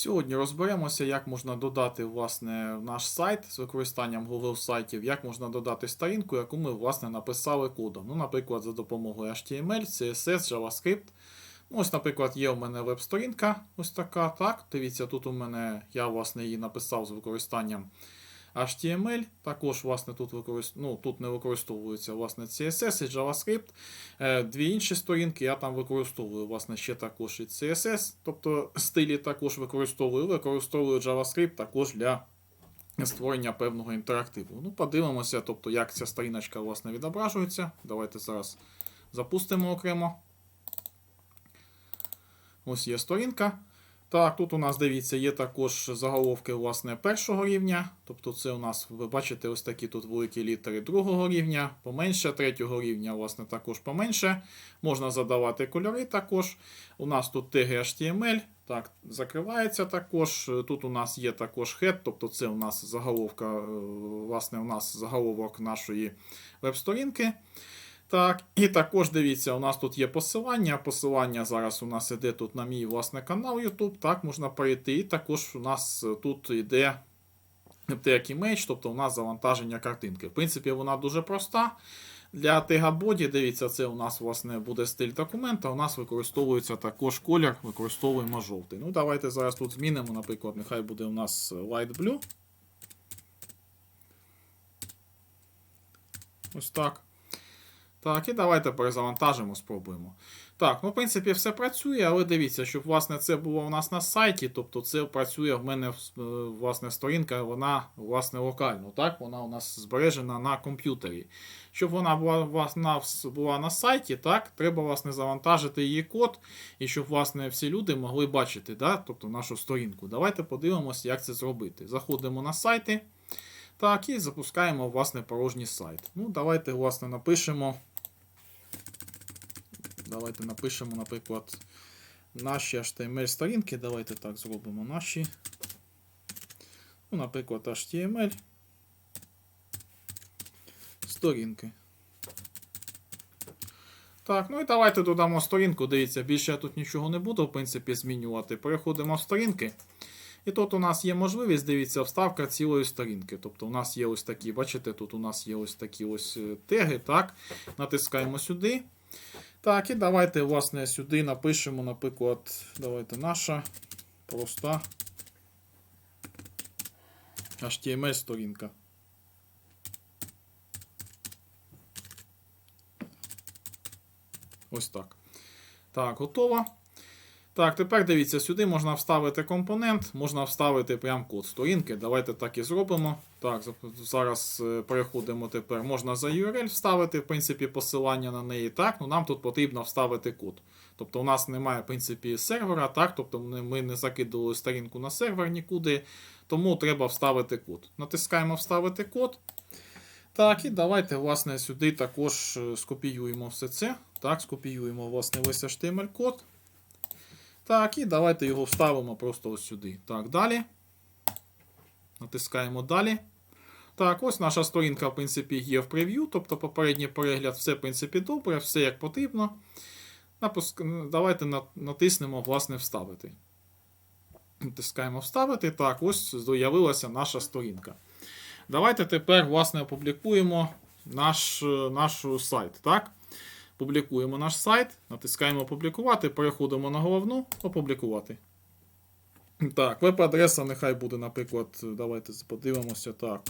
Сьогодні розберемося, як можна додати власне, наш сайт з використанням Google сайтів, як можна додати сторінку, яку ми власне, написали кодом. Ну, Наприклад, за допомогою HTML, CSS, JavaScript. Ну, Ось, наприклад, є у мене веб-сторінка, ось така. так. Дивіться, тут у мене я власне, її написав з використанням HTML. Також власне, тут використ... ну, тут не використовується власне, CSS і JavaScript. Е, Дві інші сторінки я там використовую власне, ще також і CSS, тобто стилі також використовую, використовую JavaScript також для створення певного інтерактиву. Ну, Подивимося, тобто, як ця сторіночка власне, відображується. Давайте зараз запустимо окремо. Ось є сторінка. Так, тут у нас, дивіться, є також заголовки власне, першого рівня. Тобто це у нас, ви бачите, ось такі тут великі літери другого рівня, поменше, третього рівня, власне, також поменше. Можна задавати кольори також. У нас тут теги HTML. Так, закривається також. Тут у нас є також head, тобто це у нас заголовка, е, власне, у нас заголовок нашої веб-сторінки. Так, і також дивіться, у нас тут є посилання. Посилання зараз у нас іде тут на мій власне канал YouTube. Так, можна перейти. І також у нас тут йде Image, тобто у нас завантаження картинки. В принципі, вона дуже проста. Для тегабоді, дивіться, це у нас власне буде стиль документа. У нас використовується також колір, використовуємо жовтий. Ну, давайте зараз тут змінимо, наприклад, нехай буде у нас light blue. Ось так. Так, і давайте перезавантажимо, спробуємо. Так, ну, в принципі, все працює, але дивіться, щоб власне це було у нас на сайті, тобто це працює в мене е, власне сторінка, вона власне локально. так, Вона у нас збережена на комп'ютері. Щоб вона була власне, була на сайті, так, треба власне завантажити її код, і щоб власне всі люди могли бачити да, тобто нашу сторінку. Давайте подивимося, як це зробити. Заходимо на сайти. Так, і запускаємо власне порожній сайт. Ну, давайте, власне, напишемо. Давайте напишемо, наприклад, наші HTML-сторінки. Давайте так зробимо наші. Ну, Наприклад, HTML. Сторінки. Так, ну і давайте додамо сторінку. Дивіться, більше я тут нічого не буду, в принципі, змінювати. Переходимо в сторінки. І тут у нас є можливість, дивіться, вставка цілої сторінки. Тобто у нас є ось такі, бачите, тут у нас є ось такі ось теги. так, Натискаємо сюди. Так, і давайте, власне, сюди напишемо, наприклад, давайте наша проста HTML-сторінка. Ось так. Так, готово. Так, тепер дивіться, сюди можна вставити компонент, можна вставити прям код сторінки. Давайте так і зробимо. Так, зараз е, переходимо тепер. Можна за URL вставити, в принципі, посилання на неї. Так, ну нам тут потрібно вставити код. Тобто у нас немає, в принципі, сервера, так, тобто ми не закидували сторінку на сервер нікуди, тому треба вставити код. Натискаємо Вставити код. Так, і давайте, власне, сюди також е, скопіюємо все це. Так, скопіюємо, власне, весь HTML-код. Так, і давайте його вставимо просто ось сюди. Так, далі. Натискаємо далі. Так, ось наша сторінка, в принципі, є в прев'ю, тобто попередній перегляд, все, в принципі, добре, все як потрібно. Напуск... Давайте натиснемо, власне, вставити. Натискаємо вставити. Так, ось з'явилася наша сторінка. Давайте тепер, власне, опублікуємо наш наш сайт. так? Публікуємо наш сайт, натискаємо опублікувати, переходимо на головну, опублікувати. Так, веб-адреса нехай буде, наприклад, давайте подивимося. так.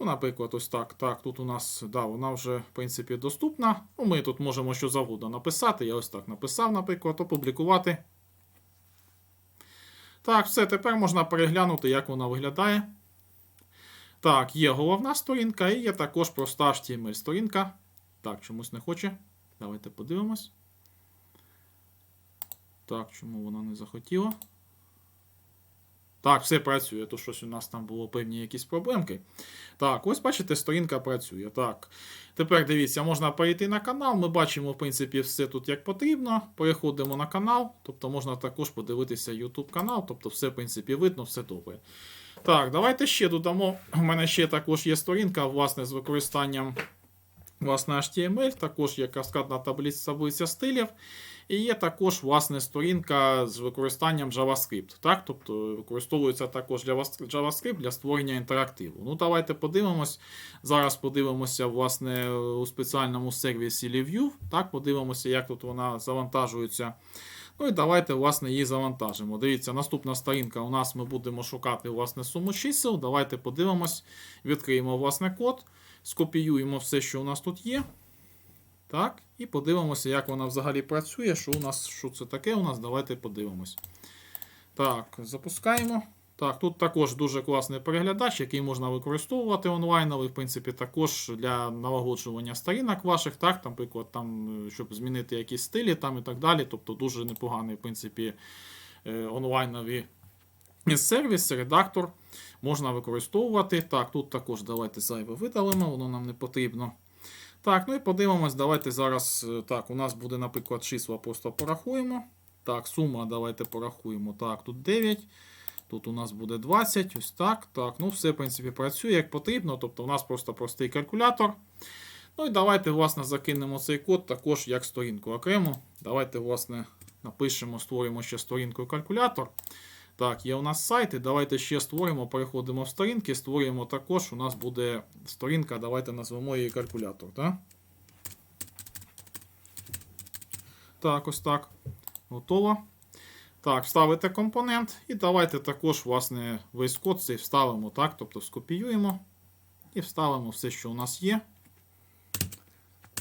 Ну, Наприклад, ось так. Так, тут у нас, да, вона вже, в принципі, доступна. Ну, Ми тут можемо що завгодно написати. Я ось так написав, наприклад, опублікувати. Так, все, тепер можна переглянути, як вона виглядає. Так, є головна сторінка і є також проста HTML сторінка. Так, чомусь не хоче. Давайте подивимось. Так, чому вона не захотіла? Так, все працює, то щось у нас там було певні якісь проблемки. Так, ось бачите, сторінка працює. Так. Тепер дивіться, можна перейти на канал. Ми бачимо, в принципі, все тут як потрібно. Переходимо на канал, тобто можна також подивитися YouTube канал, тобто все, в принципі, видно, все добре. Так, давайте ще додамо. У мене ще також є сторінка, власне, з використанням власне, HTML, також є каскадна таблиця стилів. І є також власне сторінка з використанням JavaScript. Так? Тобто використовується також Javas- JavaScript для створення інтерактиву. Ну, давайте подивимось. Зараз подивимося власне, у спеціальному сервісі LiveView. Так, подивимося, як тут вона завантажується. Ну і давайте власне, її завантажимо. Дивіться, наступна сторінка у нас ми будемо шукати власне, суму чисел. Давайте подивимось, відкриємо власне код, скопіюємо все, що у нас тут є. Так, і подивимося, як вона взагалі працює. Що у нас, що це таке у нас? Давайте подивимось. Так, запускаємо. Так, тут також дуже класний переглядач, який можна використовувати онлайновий, в принципі, також для налагоджування сторінок ваших, так, наприклад, там, е, щоб змінити якісь стилі там і так далі. Тобто дуже непоганий, в принципі, е, онлайновий сервіс, редактор можна використовувати. Так, тут також давайте зайве видалимо, воно нам не потрібно. Так, ну і подивимось, давайте зараз. е, Так, у нас буде, наприклад, числа просто порахуємо. Так, сума, давайте порахуємо. Так, тут 9. Тут у нас буде 20, ось так. Так, ну все, в принципі, працює як потрібно. Тобто у нас просто простий калькулятор. Ну і давайте, власне, закинемо цей код також як сторінку окремо. Давайте, власне, напишемо, створимо ще сторінку калькулятор. Так, є у нас сайт, і давайте ще створимо, переходимо в сторінки, створюємо також. У нас буде сторінка, давайте назвемо її калькулятор. Так, так ось так. Готово. Так, вставите компонент. І давайте також, власне, весь код цей вставимо, так, тобто скопіюємо і вставимо все, що у нас є.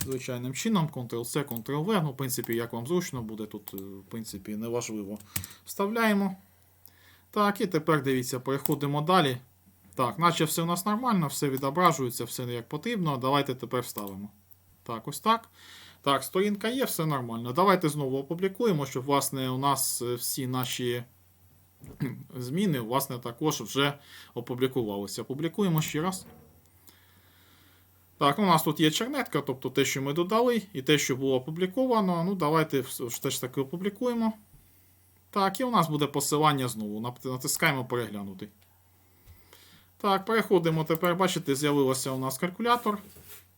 Звичайним чином, Ctrl-C, Ctrl-V. Ну, в принципі, як вам зручно буде, тут, е, в принципі, не важливо. Вставляємо. Так, і тепер дивіться, переходимо далі. Так, наче все у нас нормально, все відображується, все як потрібно. Давайте тепер вставимо. Так, ось так. Так, сторінка є, все нормально. Давайте знову опублікуємо, щоб, власне, у нас е, всі наші зміни, власне, також вже опублікувалися. Опублікуємо ще раз. Так, ну, у нас тут є чернетка, тобто те, що ми додали, і те, що було опубліковано. Ну, давайте вс- ж таки опублікуємо. Так, і у нас буде посилання знову. Натискаємо переглянути. Так, переходимо тепер. Бачите, з'явилося у нас калькулятор.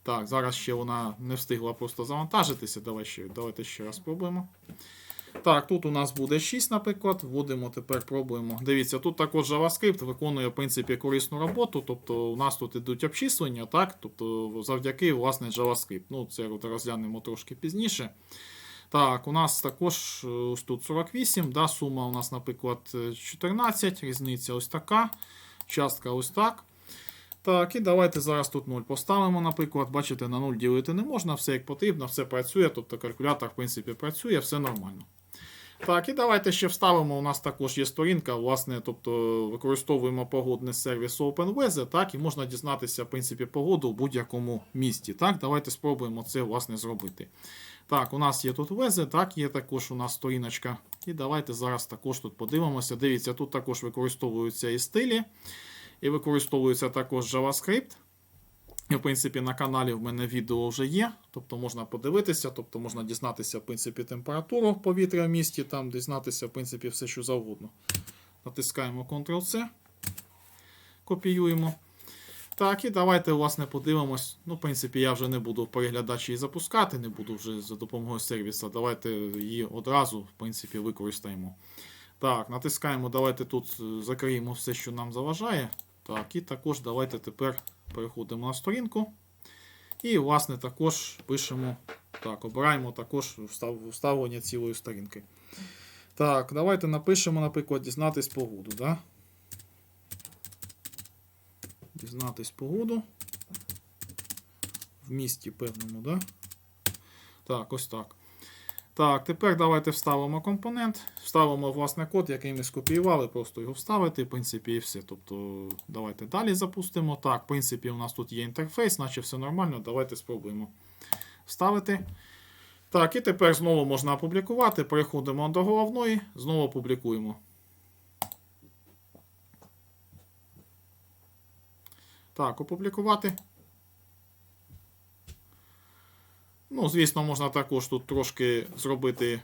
Так, зараз ще вона не встигла просто завантажитися. Давай ще, давайте ще раз спробуємо. Так, тут у нас буде 6, наприклад. Вводимо, тепер пробуємо. Дивіться, тут також JavaScript виконує, в принципі, корисну роботу. Тобто, у нас тут ідуть обчислення, так? Тобто, завдяки, власне, JavaScript. Ну, це розглянемо трошки пізніше. Так, у нас також е, ось тут 48, да, сума у нас, наприклад, е, 14, різниця ось така, частка ось так. Так, і давайте зараз тут 0 поставимо, наприклад. Бачите, на 0 ділити не можна, все як потрібно, все працює, тобто калькулятор, в принципі, працює, все нормально. Так, і давайте ще вставимо. У нас також є сторінка, власне, тобто використовуємо погодний сервіс OpenWeather, так, і можна дізнатися, в принципі, погоду в будь-якому місті. Так, давайте спробуємо це, власне, зробити. Так, у нас є тут вези, так, є також у нас сторіночка. І давайте зараз також тут подивимося. Дивіться, тут також використовуються і стилі, і використовується також JavaScript. В принципі, на каналі в мене відео вже є, тобто можна подивитися, тобто можна дізнатися, в принципі, температуру повітря в місті, там дізнатися, в принципі, все, що завгодно. Натискаємо Ctrl-C, копіюємо. Так, і давайте, власне, подивимось. Ну, в принципі, я вже не буду в переглядачі її запускати, не буду вже за допомогою сервіса. Давайте її одразу, в принципі, використаємо. Так, натискаємо, давайте тут е, закриємо все, що нам заважає. Так, і також давайте тепер переходимо на сторінку. І, власне, також пишемо. Так, обираємо також вставлення цілої сторінки. Так, давайте напишемо, наприклад, дізнатись погоду. Да? Дізнатись погоду. В місті певному, да? Так, ось так. Так, тепер давайте вставимо компонент, вставимо власне код, який ми скопіювали, просто його вставити, в принципі, і все. Тобто, давайте далі запустимо. Так, в принципі, у нас тут є інтерфейс, наче все нормально. Давайте спробуємо вставити. Так, і тепер знову можна опублікувати. Переходимо до головної, знову публікуємо. Так, опублікувати. Ну, звісно, можна також тут трошки зробити,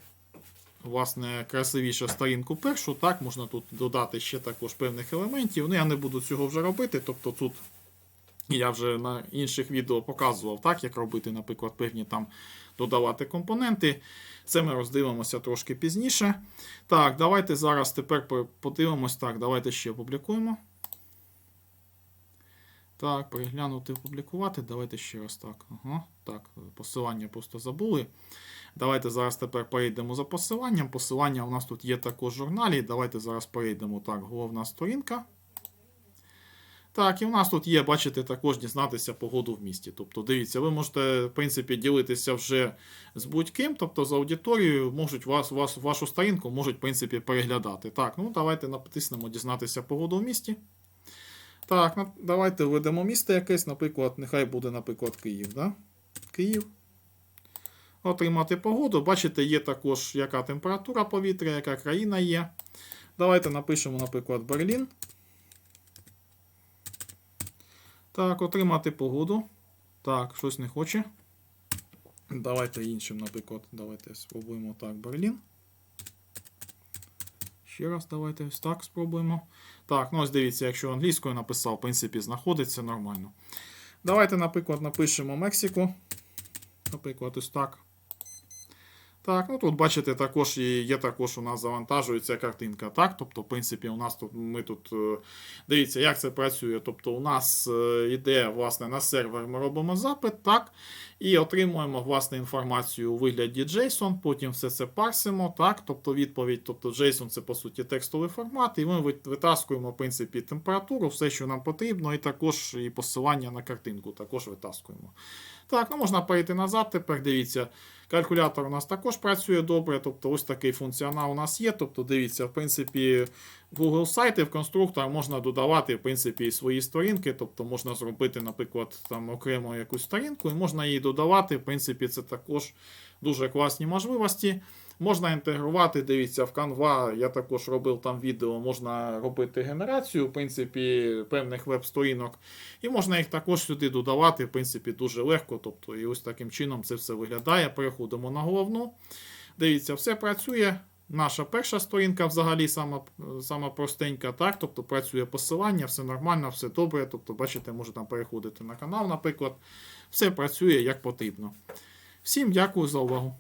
власне, красивіше сторінку першу. Так, можна тут додати ще також певних елементів. Ну, я не буду цього вже робити. Тобто тут Я вже на інших відео показував, так, як робити, наприклад, певні там додавати компоненти. Це ми роздивимося трошки пізніше. Так, давайте зараз тепер подивимось. Так, давайте ще опублікуємо. Так, переглянути, опублікувати. Давайте ще раз так. Ага, так, посилання просто забули. Давайте зараз тепер перейдемо за посиланням. Посилання у нас тут є також в журналі. Давайте зараз перейдемо. Так, головна сторінка. Так, і у нас тут є, бачите, також дізнатися погоду в місті. Тобто, дивіться, ви можете, в принципі, ділитися вже з будь-ким, тобто з аудиторією, можуть вас, вас, вашу сторінку можуть, в принципі, переглядати. Так, ну давайте натиснемо дізнатися погоду в місті. Так, на- давайте введемо місто якесь, наприклад, нехай буде, наприклад, Київ. Да? Київ. Отримати погоду. Бачите, є також яка температура повітря, яка країна є. Давайте напишемо, наприклад, Берлін. Так, отримати погоду. Так, щось не хоче. Давайте іншим, наприклад, давайте спробуємо так, Берлін. Ще раз давайте ось так спробуємо. Так, ну ось дивіться, якщо англійською написав, в принципі, знаходиться нормально. Давайте, наприклад, напишемо Мексику. Наприклад, ось так. Так, ну тут бачите, також є також у нас завантажується картинка. Так, тобто, в принципі, у нас тут ми тут е, дивіться, як це працює. Тобто, у нас е, йде власне на сервер, ми робимо запит, так, і отримуємо власне інформацію у вигляді JSON, потім все це парсимо, так, тобто відповідь, тобто JSON це по суті текстовий формат, і ми витаскуємо в принципі температуру, все, що нам потрібно, і також і посилання на картинку також витаскуємо. Так, ну можна перейти назад. Тепер дивіться, калькулятор у нас також працює добре. Тобто ось такий функціонал у нас є. Тобто, дивіться, в принципі, Google сайти в конструктор можна додавати в принципі свої сторінки. Тобто можна зробити, наприклад, там окремо якусь сторінку, і можна її додавати. В принципі, це також дуже класні можливості. Можна інтегрувати, дивіться, в Canva, я також робив там відео, можна робити генерацію, в принципі, певних веб-сторінок. І можна їх також сюди додавати, в принципі, дуже легко. Тобто, і ось таким чином це все виглядає. Переходимо на головну. Дивіться, все працює. Наша перша сторінка взагалі сама, сама простенька, так? Тобто працює посилання, все нормально, все добре. Тобто, бачите, можете там переходити на канал, наприклад. Все працює як потрібно. Всім дякую за увагу.